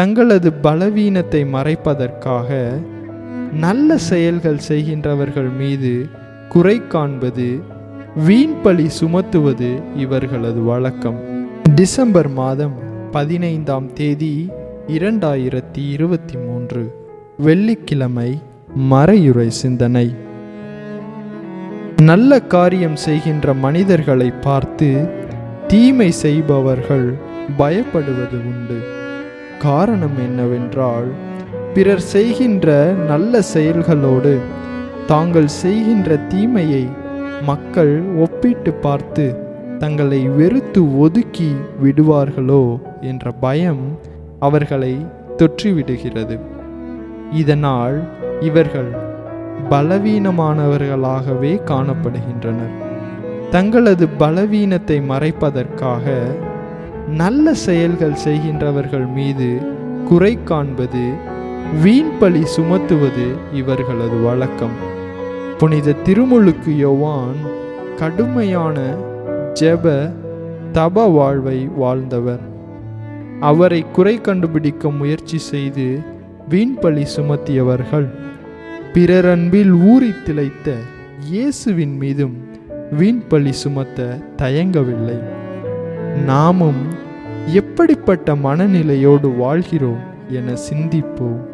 தங்களது பலவீனத்தை மறைப்பதற்காக நல்ல செயல்கள் செய்கின்றவர்கள் மீது குறை காண்பது வீண்பழி சுமத்துவது இவர்களது வழக்கம். டிசம்பர் மாதம் பதினைந்தாம் தேதி இரண்டாயிரத்தி இருபத்தி மூன்று வெள்ளிக்கிழமை மறையுறை சிந்தனை. நல்ல காரியம் செய்கின்ற மனிதர்களை பார்த்து தீமை செய்பவர்கள் பயப்படுவது உண்டு. காரணம் என்னவென்றால் பிறர் செய்கின்ற நல்ல செயல்களோடு தாங்கள் செய்கின்ற தீமையை மக்கள் ஒப்பிட்டு பார்த்து தங்களை வெறுத்து ஒதுக்கி விடுவார்களோ என்ற பயம் அவர்களை தொற்றிவிடுகிறது. இதனால் இவர்கள் பலவீனமானவர்களாகவே காணப்படுகின்றனர். தங்களது பலவீனத்தை மறைப்பதற்காக நல்ல செயல்கள் செய்கின்றவர்கள் மீது குறை காண்பது வீண்பழி சுமத்துவது இவர்களது வழக்கம். புனித திருமுழுக்கு யோவான் கடுமையான ஜெப தப வாழ்வை வாழ்ந்தவர். அவரை குறை கண்டுபிடிக்க முயற்சி செய்து வீண்பழி சுமத்தியவர்கள். பிறரன்பில் ஊறி திளைத்த இயேசுவின் மீதும் வீண்பழி சுமத்த தயங்கவில்லை. நாமும் எப்படிப்பட்ட மனநிலையோடு வாழ்கிறோம் என சிந்திப்போம்.